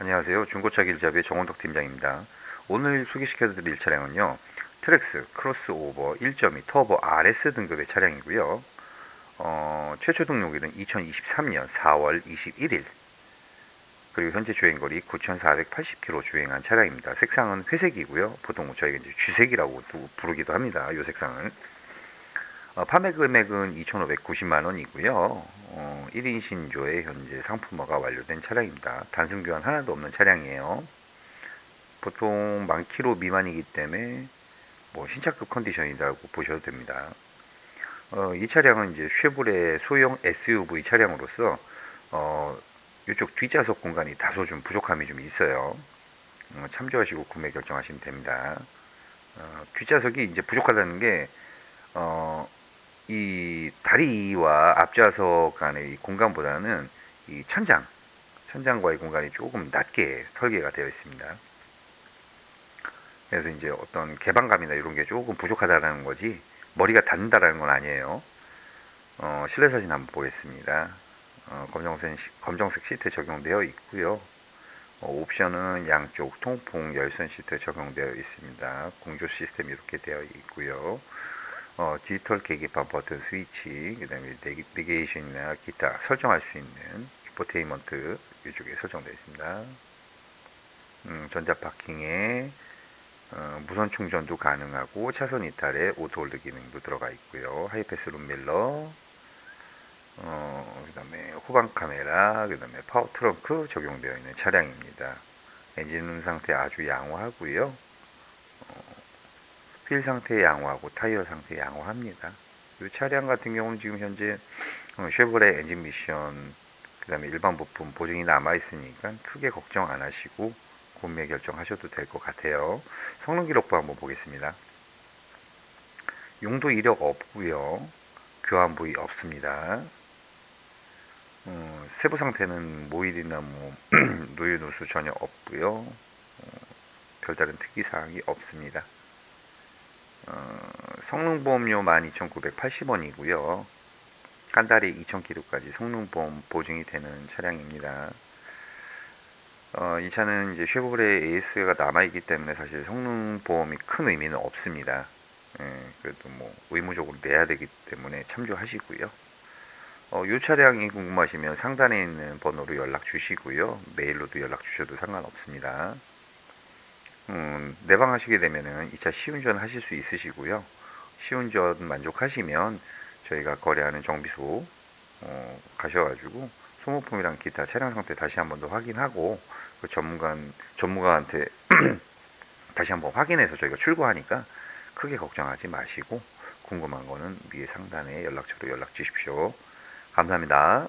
안녕하세요. 중고차 길잡이의 정원덕 팀장입니다. 오늘 소개시켜드릴 차량은요. 트렉스 크로스오버 1.2 터보 RS 등급의 차량이고요. 어, 최초 등록일은 2023년 4월 21일. 그리고 현재 주행거리 9,480km 주행한 차량입니다. 색상은 회색이고요. 보통 저희가 이제 쥐색이라고 또 부르기도 합니다. 이 색상을. 어, 판매 금액은 2,590만 원이고요. 어, 1인 신조에 현재 상품화가 완료된 차량입니다. 단순 교환 하나도 없는 차량이에요. 보통 만 킬로 미만이기 때문에 뭐 신차급 컨디션이라고 보셔도 됩니다. 어, 이 차량은 이제 쉐보레 소형 SUV 차량으로서 어, 이쪽 뒷좌석 공간이 다소 좀 부족함이 좀 있어요. 어, 참조하시고 구매 결정하시면 됩니다. 어, 뒷좌석이 이제 부족하다는 게 어, 이 다리와 앞좌석 간의 이 공간보다는 이 천장, 천장과의 공간이 조금 낮게 설계가 되어 있습니다. 그래서 이제 어떤 개방감이나 이런 게 조금 부족하다라는 거지 머리가 닿는다라는 건 아니에요. 어, 실내 사진 한번 보겠습니다. 어, 검정색, 시- 검정색 시트 적용되어 있고요. 어, 옵션은 양쪽 통풍 열선 시트 적용되어 있습니다. 공조 시스템 이렇게 되어 있고요. 어, 디지털 계기판 버튼 스위치, 그 다음에 내비게이션이나 기타 설정할 수 있는 인포테인먼트 이쪽에 설정되어 있습니다. 음, 전자 파킹에 어, 무선 충전도 가능하고 차선 이탈에 오토 홀드 기능도 들어가 있고요. 하이패스 룸밀러, 어, 그 다음에 후방 카메라, 그 다음에 파워 트렁크 적용되어 있는 차량입니다. 엔진 상태 아주 양호하고요. 어, 휠 상태 양호하고 타이어 상태 양호합니다. 이 차량 같은 경우는 지금 현재 어, 쉐보레 엔진 미션, 그 다음에 일반 부품 보증이 남아 있으니까 크게 걱정 안 하시고 구매 결정하셔도 될 것 같아요. 성능 기록부 한번 보겠습니다. 용도 이력 없고요. 교환 부위 없습니다. 어, 세부 상태는 모일이나 뭐 노유 누수 전혀 없고요. 어, 별다른 특이 사항이 없습니다. 어, 성능 보험료 12,980원이고요. 한 달에 2,000km까지 성능 보험 보증이 되는 차량입니다. 어, 이 차는 이제 쉐보레 에이스가 남아있기 때문에 사실 성능 보험이 큰 의미는 없습니다. 예, 그래도 뭐 의무적으로 내야 되기 때문에 참조하시고요. 어, 이 차량이 궁금하시면 상단에 있는 번호로 연락 주시고요. 메일로도 연락 주셔도 상관없습니다. 음, 내방하시게 되면은 이차 시운전 하실 수 있으시고요. 시운전 만족하시면 저희가 거래하는 정비소 어, 가셔가지고 소모품이랑 기타 차량 상태 다시 한 번 더 확인하고 그 전문가 전문가한테 다시 한번 확인해서 저희가 출고하니까 크게 걱정하지 마시고 궁금한 거는 위에 상단에 연락처로 연락 주십시오. 감사합니다.